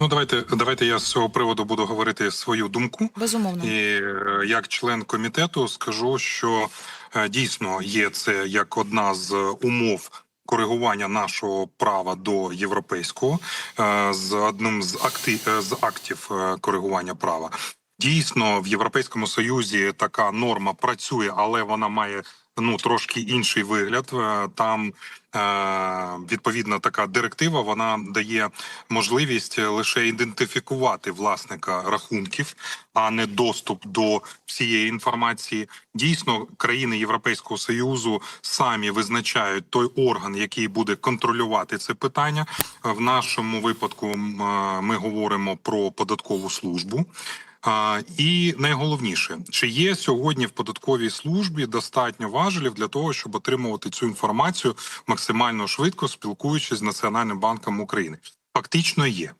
Ну, давайте, давайте я з цього приводу буду говорити свою думку. Безумовно. І е, як член комітету скажу, що е, дійсно є це як одна з умов коригування нашого права до європейського е, з одним з акти, е, з актів е, коригування права. Дійсно, в Європейському Союзі така норма працює, але вона має ну трошки інший вигляд. Е, Там е, відповідна така директива вона дає можливість лише ідентифікувати власника рахунків, а не доступ до всієї інформації. Дійсно, країни Європейського союзу самі визначають той орган, який буде контролювати це питання. В нашому випадку е, ми говоримо про податкову службу. А, і найголовніше, чи є сьогодні в податковій службі достатньо важелів для того, щоб отримувати цю інформацію максимально швидко, спілкуючись з Національним банком України? Фактично є.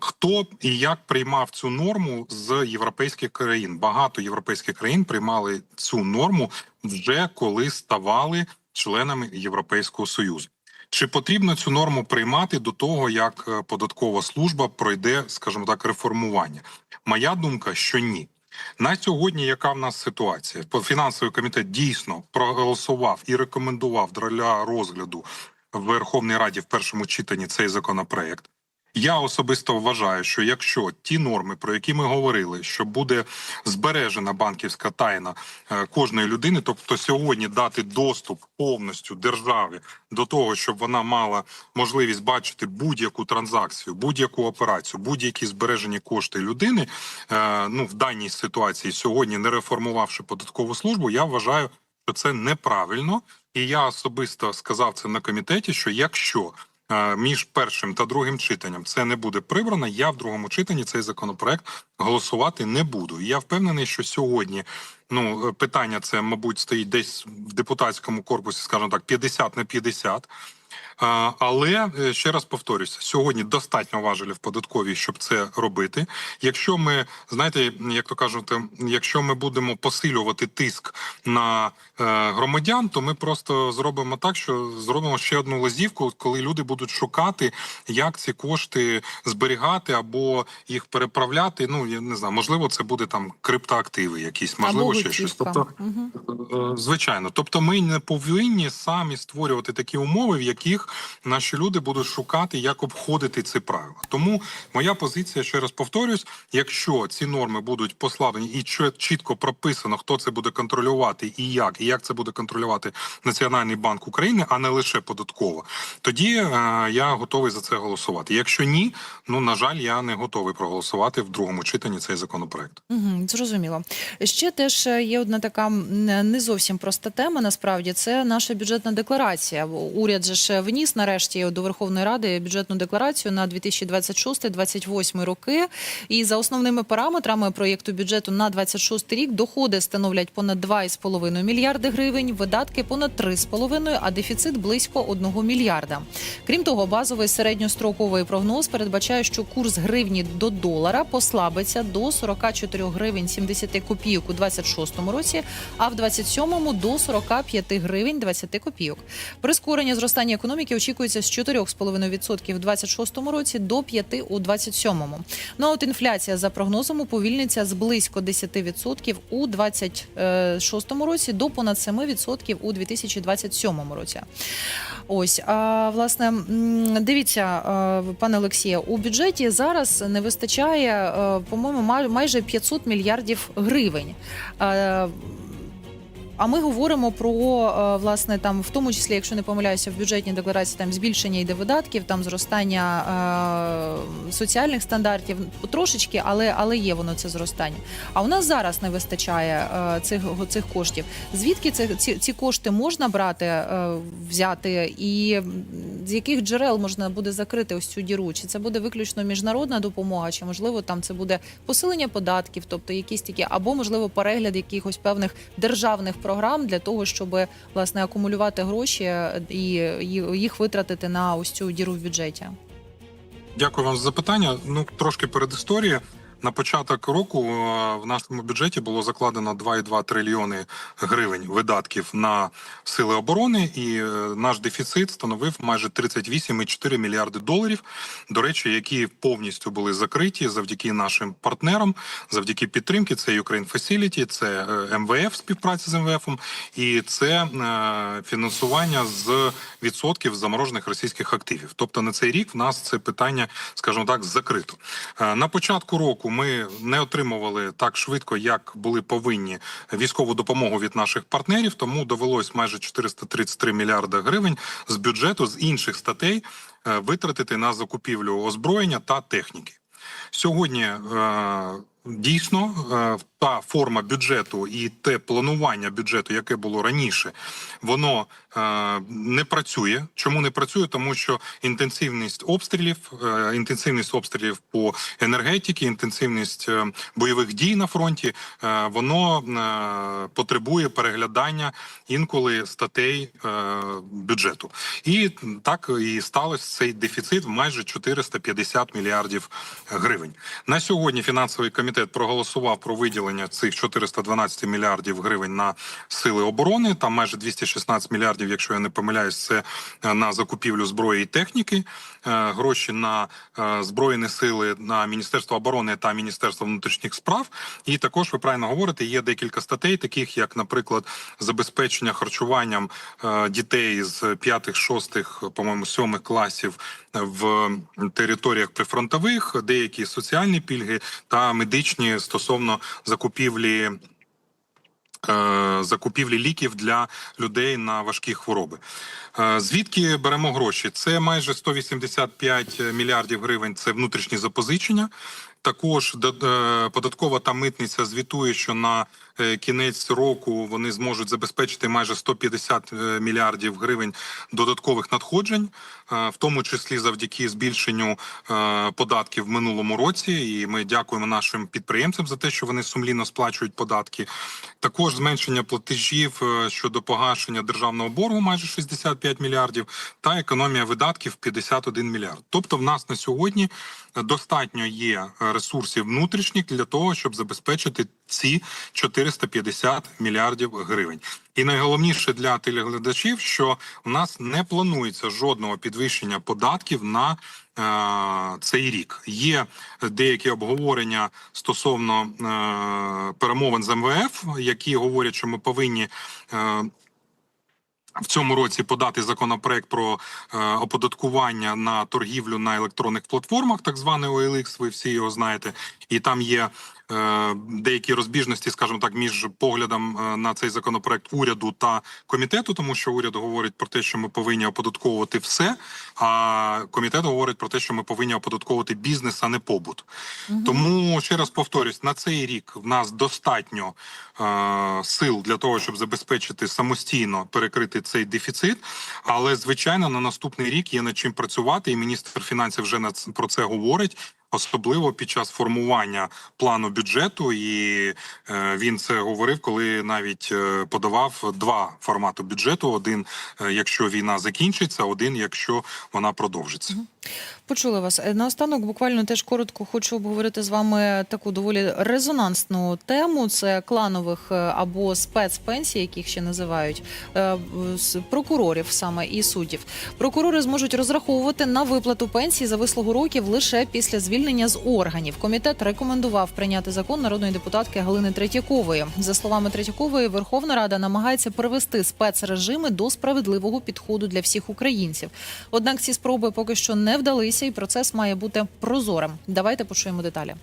Хто і як приймав цю норму з європейських країн? Багато європейських країн приймали цю норму вже коли ставали членами Європейського союзу. Чи потрібно цю норму приймати до того, як е, податкова служба пройде, скажімо так, реформування? Моя думка, що ні. На сьогодні, яка в нас ситуація? Фінансовий комітет дійсно проголосував і рекомендував для розгляду в Верховній Раді в першому читанні цей законопроект. Я особисто вважаю, що якщо ті норми, про які ми говорили, що буде збережена банківська тайна е, кожної людини, тобто сьогодні дати доступ повністю державі до того, щоб вона мала можливість бачити будь-яку транзакцію, будь-яку операцію, будь-які збережені кошти людини, е, ну в даній ситуації сьогодні, не реформувавши податкову службу, я вважаю, що це неправильно, і я особисто сказав це на комітеті, що якщо між першим та другим читанням це не буде прибрано, я в другому читанні цей законопроект голосувати не буду. І я впевнений, що сьогодні ну е, питання це, мабуть, стоїть десь в депутатському корпусі, скажімо так, 50 на 50. Але е, ще раз повторюся, сьогодні достатньо важелів податковій, щоб це робити. Якщо ми знаєте, як то кажуть, е, якщо ми будемо посилювати тиск на е, громадян, то ми просто зробимо так, що зробимо ще одну лазівку, коли люди будуть шукати, як ці кошти зберігати або їх переправляти. Ну я не знаю, можливо, це буде там криптоактиви, якісь можливо Або ще щось. Тобто. Е, Звичайно, тобто ми не повинні самі створювати такі умови, в яких наші люди будуть шукати, як обходити ці правила. Тому моя позиція ще раз повторюсь: якщо ці норми будуть послаблені і чітко прописано, хто це буде контролювати і як, і як це буде контролювати Національний банк України, а не лише податково, тоді е, я готовий за це голосувати. Якщо ні, ну на жаль, я не готовий проголосувати в другому читанні цей законопроект. Угу, зрозуміло. Ще теж є одна така не зовсім проста тема. Насправді це наша бюджетна декларація. Уряд же ж вніс нарешті до Верховної Ради бюджетну декларацію на 2026-2028 роки. І за основними параметрами проєкту бюджету на 26 рік доходи становлять понад 2,5 мільярди гривень, видатки понад 3,5, а дефіцит близько 1 мільярда. Крім того, базовий середньостроковий прогноз передбачає, що курс гривні до долара послабиться до 44 гривень 70 копійок у 26-му році, а в 27-му до 45 гривень 20 копійок. Прискорення зростання економіки очікується з 4,5% в 26-му році до 5% у 27-му. Ну а от інфляція за прогнозом уповільниться з близько 10% у 26-му році до понад 7% у 2027 році. Ось а власне дивіться, пане Олексія, у бюджеті зараз не вистачає, е, по-моєму, май- майже 500 мільярдів гривень. Е, А ми говоримо про е, власне там, в тому числі, якщо не помиляюся, в бюджетній декларації там збільшення йде видатків, там зростання е, соціальних стандартів трошечки, але але є воно це зростання. А у нас зараз не вистачає е, цих цих коштів. Звідки це ці, ці кошти можна брати, е, взяти, і з яких джерел можна буде закрити ось цю діру? Чи це буде виключно міжнародна допомога, чи можливо там це буде посилення податків, тобто якісь такі, або можливо перегляд якихось певних державних програм для того, щоб власне акумулювати гроші і їх витратити на ось цю діру в бюджеті? Дякую вам за запитання. Ну трошки перед історією. На початок року е, в нашому бюджеті було закладено 2,2 трильйони гривень видатків на сили оборони, і е, наш дефіцит становив майже 38,4 мільярди доларів. До речі, які повністю були закриті завдяки нашим партнерам, завдяки підтримки. Це Ukraine Facility, це е, МВФ, співпраця з МВФ, і це фінансування з відсотків заморожених російських активів. Тобто на цей рік в нас це питання, скажімо так, закрито. На початку року ми не отримували так швидко, як були повинні військову допомогу від наших партнерів, тому довелось майже 433 мільярди гривень з бюджету з інших статей е, витратити на закупівлю озброєння та техніки. Сьогодні е, дійсно е, та форма бюджету і те планування бюджету, яке було раніше, воно не працює. Чому не працює? Тому що інтенсивність обстрілів, е, інтенсивність обстрілів по енергетиці, інтенсивність е, бойових дій на фронті, е, воно е, потребує переглядання інколи статей е, бюджету. І так і сталося цей дефіцит в майже 450 мільярдів гривень. На сьогодні фінансовий комітет проголосував про виділення цих 412 мільярдів гривень на сили оборони. Там майже 216 мільярдів, якщо я не помиляюсь, це е, на закупівлю зброї і техніки. Е, Гроші на е, збройні сили на Міністерство оборони та Міністерство внутрішніх справ. І також ви правильно говорите, є декілька статей, таких як, наприклад, забезпечення харчуванням дітей з 5-6, по-моєму, 7 класів в територіях прифронтових, деякі соціальні пільги та медичні стосовно закупівлі. Е, Закупівлі ліків для людей на важкі хвороби. Е, Звідки беремо гроші? Це майже 185 мільярдів гривень. Це внутрішні запозичення. Також е, податкова та митниця звітує, що на е, кінець року вони зможуть забезпечити майже 150 е, мільярдів гривень додаткових надходжень, в тому числі завдяки збільшенню податків в минулому році. І ми дякуємо нашим підприємцям за те, що вони сумлінно сплачують податки. Також зменшення платежів щодо погашення державного боргу майже 65 мільярдів, та економія видатків 51 мільярд. Тобто, в нас на сьогодні достатньо є ресурсів внутрішніх для того, щоб забезпечити ці 450 мільярдів гривень. І найголовніше для телеглядачів, що у нас не планується жодного підвищення податків на е, цей рік. Є деякі обговорення стосовно е, перемовин з МВФ, які говорять, що ми повинні. Е, в цьому році подати законопроект про е, оподаткування на торгівлю на електронних платформах, так званий OLX, ви всі його знаєте, і там є деякі розбіжності, скажімо так, між поглядом е, на цей законопроект уряду та комітету, тому що уряд говорить про те, що ми повинні оподатковувати все, а комітет говорить про те, що ми повинні оподатковувати бізнес, а не побут. Тому ще раз повторюсь, на цей рік в нас достатньо е, сил для того, щоб забезпечити самостійно перекрити цей дефіцит. Але звичайно, на наступний рік є над чим працювати, і міністр фінансів вже про це говорить. Особливо під час формування плану бюджету, і е, він це говорив, коли навіть е, подавав два формати бюджету: один, е, якщо війна закінчиться, один, якщо вона продовжиться. Почули вас. Е, Наостанок буквально теж коротко хочу обговорити з вами таку доволі резонансну тему. Це кланових е, або спецпенсій, яких ще називають е, прокурорів саме і суддів. Прокурори зможуть розраховувати на виплату пенсії за вислугу років лише після звільнення з органів. Комітет рекомендував прийняти закон народної депутатки Галини Третьякової. За словами Третьякової, Верховна Рада намагається привести спецрежими до справедливого підходу для всіх українців. Однак ці спроби поки що не вдалися, і процес має бути прозорим. Давайте почуємо деталі.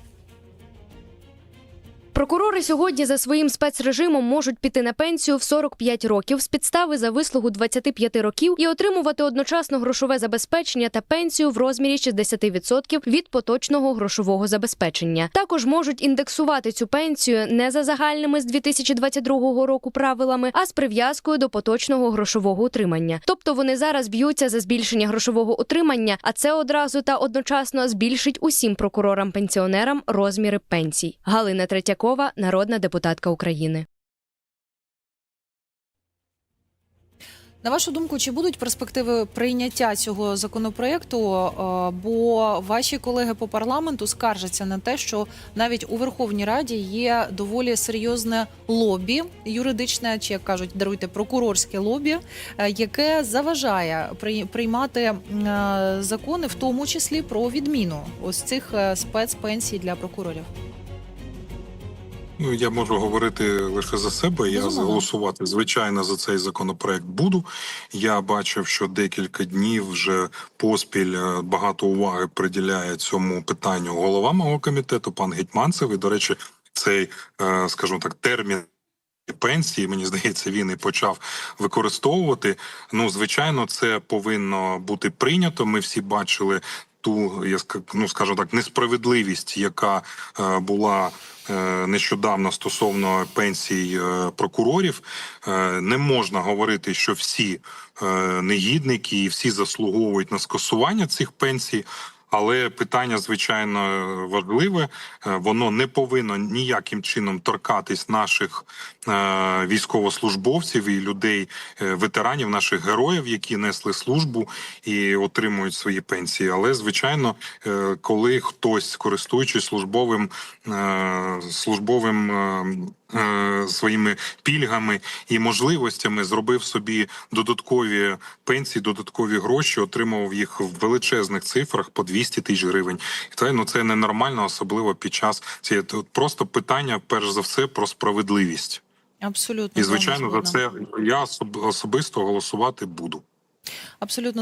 Прокурори сьогодні за своїм спецрежимом можуть піти на пенсію в 45 років з підстави за вислугу 25 років і отримувати одночасно грошове забезпечення та пенсію в розмірі 60% від поточного грошового забезпечення. Також можуть індексувати цю пенсію не за загальними з 2022 року правилами, а з прив'язкою до поточного грошового утримання. Тобто вони зараз б'ються за збільшення грошового утримання, а це одразу та одночасно збільшить усім прокурорам-пенсіонерам розміри пенсій. Галина Третьякова, народна депутатка України. На вашу думку, чи будуть перспективи прийняття цього законопроекту? Е, Бо ваші колеги по парламенту скаржаться на те, що навіть у Верховній Раді є доволі серйозне лобі юридичне, чи як кажуть, даруйте прокурорське лобі, е, яке заважає при- приймати е, закони, в тому числі про відміну ось цих спецпенсій для прокурорів. Ну, я можу говорити лише за себе. Я голосувати звичайно за цей законопроект буду. Я бачив, що декілька днів вже поспіль е, багато уваги приділяє цьому питанню голова мого комітету, пан Гетьманцев. І, до речі, цей, е, скажімо так, термін. Пенсії, мені здається, він і почав використовувати. Ну, звичайно, це повинно бути прийнято. Ми всі бачили ту, я ну, скажу так, несправедливість, яка е, була е, нещодавно стосовно пенсій е, прокурорів. Не можна говорити, що всі негідники і всі заслуговують на скасування цих пенсій. Але питання звичайно важливе. Е, Воно не повинно ніяким чином торкатись наших е, військовослужбовців і людей, е, ветеранів, наших героїв, які несли службу і отримують свої пенсії. Але звичайно, коли хтось, користуючись службовим службовим е, е, своїми пільгами і можливостями, зробив собі додаткові пенсії, додаткові гроші, отримував їх в величезних цифрах по 200 тисяч гривень. І та ну це ненормально, особливо під час цієї тут просто питання, перш за все, про справедливість. Абсолютно І звичайно за це я особисто голосувати буду. абсолютно.